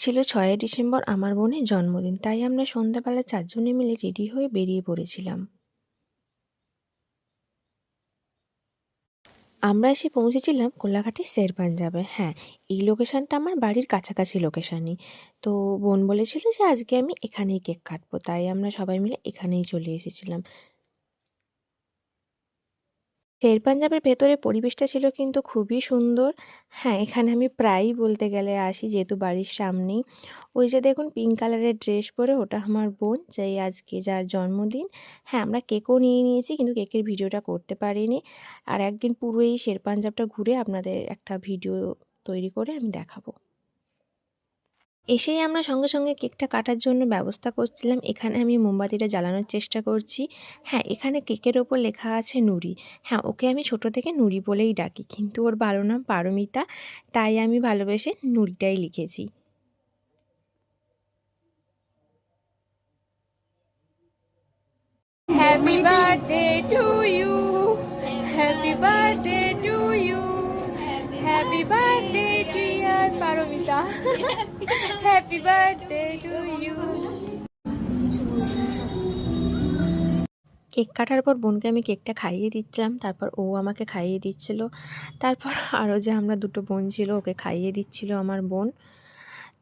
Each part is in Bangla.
ছিল ছয়ই ডিসেম্বর আমার বোনের জন্মদিন, তাই আমরা সন্ধ্যাবেলা চারজনে মিলে রেডি হয়ে বেরিয়ে পড়েছিলাম। আমরা এসে পৌঁছেছিলাম কোলাঘাটের শের পাঞ্জাবে। হ্যাঁ এই লোকেশানটা আমার বাড়ির কাছাকাছি লোকেশানই। তো বোন বলেছিল যে আজকে আমি এখানেই কেক কাটবো, তাই আমরা সবাই মিলে এখানেই চলে এসেছিলাম। শের পাঞ্জাবের ভেতরে পরিবেশটা ছিল কিন্তু খুবই সুন্দর। হ্যাঁ এখানে আমি প্রায়ই বলতে গেলে আসি যেহেতু বাড়ির সামনেই। ওই যে দেখুন পিঙ্ক কালারের ড্রেস পরে ওটা আমার বোন, যেই আজকে যার জন্মদিন। হ্যাঁ আমরা কেকও নিয়ে নিয়েছি কিন্তু কেকের ভিডিওটা করতে পারিনি। আর একদিন পুরো এই শের পাঞ্জাবটা ঘুরে আপনাদের একটা ভিডিও তৈরি করে আমি দেখাবো। এসেই আমরা সঙ্গে সঙ্গে কেকটা কাটার জন্য ব্যবস্থা করছিলাম এখানে আমি মোমবাতিটা জ্বালানোর চেষ্টা করছি হ্যাঁ এখানে কেকের ওপর লেখা আছে নুরি হ্যাঁ ওকে আমি ছোট থেকে নুরি বলেই ডাকি, কিন্তু ওর ভালো নাম পারমিতা, তাই আমি ভালোবেসে নুরিটাই লিখেছি Happy birthday to you. Happy birthday. Happy birthday Paramita. Happy birthday to you. Cake কাটার পর বোনকে আমি কেকটা খাইয়ে দিচ্ছিলাম, তারপর ও আমাকে খাইয়ে দিচ্ছিল তারপর আরও যে আমরা দুটো বোন ছিল, ওকে খাইয়ে দিচ্ছিল আমার বোন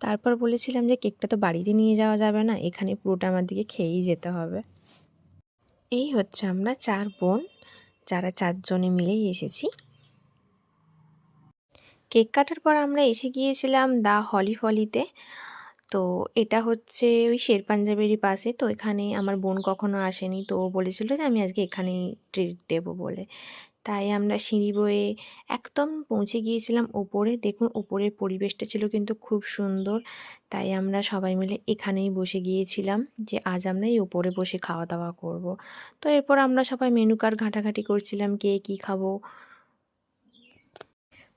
তারপর বলেছিলাম যে কেকটা তো বাড়িতে নিয়ে যাওয়া যাবে না, এখানে পুরোটা আমার দিকে খেয়েই যেতে হবে এই হচ্ছে আমরা চার বোন, যারা চারজনে মিলেই এসেছি কেক কাটার পর আমরা এসে গিয়েছিলাম দা হলি ফলিতে। তো এটা হচ্ছে ওই শের পাঞ্জাবেরই পাশে। তো এখানে আমার বোন কখনো আসেনি। তো বলেছিল যে আমি আজকে এখানেই ট্রিট দেবো বলে। তাই আমরা সিঁড়ি বয়ে একদম পৌঁছে গিয়েছিলাম ওপরে। দেখুন, ওপরের পরিবেশটা ছিল কিন্তু খুব সুন্দর। তাই আমরা সবাই মিলে এখানেই বসে গিয়েছিলাম যে আজ আমরা এই ওপরে বসে খাওয়া দাওয়া করব। তো এরপর আমরা সবাই মেনু কার্ড ঘাঁটাঘাঁটি করছিলাম, কে কী খাব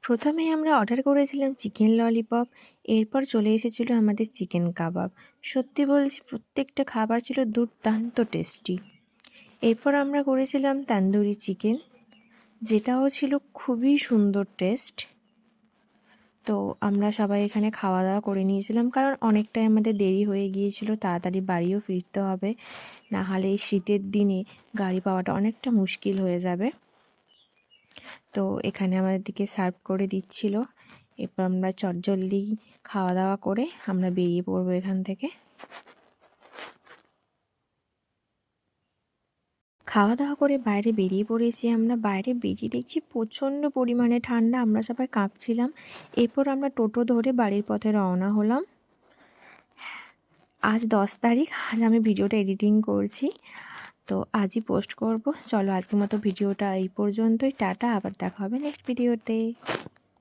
প্রথমে আমরা অর্ডার করেছিলাম চিকেন ললিপপ এরপর চলে এসেছিল আমাদের চিকেন কাবাব সত্যি বলছি, প্রত্যেকটা খাবার ছিল দুর্দান্ত টেস্টি এরপর আমরা করেছিলাম তান্দুরি চিকেন যেটাও ছিল খুবই সুন্দর টেস্ট তো আমরা সবাই এখানে খাওয়া দাওয়া করে নিয়েছিলাম, কারণ অনেকটাই আমাদের দেরি হয়ে গিয়েছিল, তাড়াতাড়ি বাড়িও ফিরতে হবে। না হলে শীতের দিনে গাড়ি পাওয়াটা অনেকটা মুশকিল হয়ে যাবে। তো এখানে আমাদের দিকে সার্ভ করে দিচ্ছিল। এরপর আমরা চটজলদি খাওয়া দাওয়া করে আমরা বেরিয়ে পড়ব এখান থেকে। খাওয়া দাওয়া করে বাইরে বেরিয়ে পড়েছি আমরা। বাইরে বেরিয়ে দেখছি প্রচণ্ড পরিমাণে ঠান্ডা। আমরা সবাই কাঁপছিলাম। এরপর আমরা টোটো ধরে বাড়ির পথে রওনা হলাম। আজ দশ তারিখ। আজ আমি ভিডিওটা এডিটিং করছি। তো আজই পোস্ট করব। চলো আজকের মতো ভিডিওটা এই পর্যন্তই। টাটা, আবার দেখা হবে নেক্সট ভিডিওতে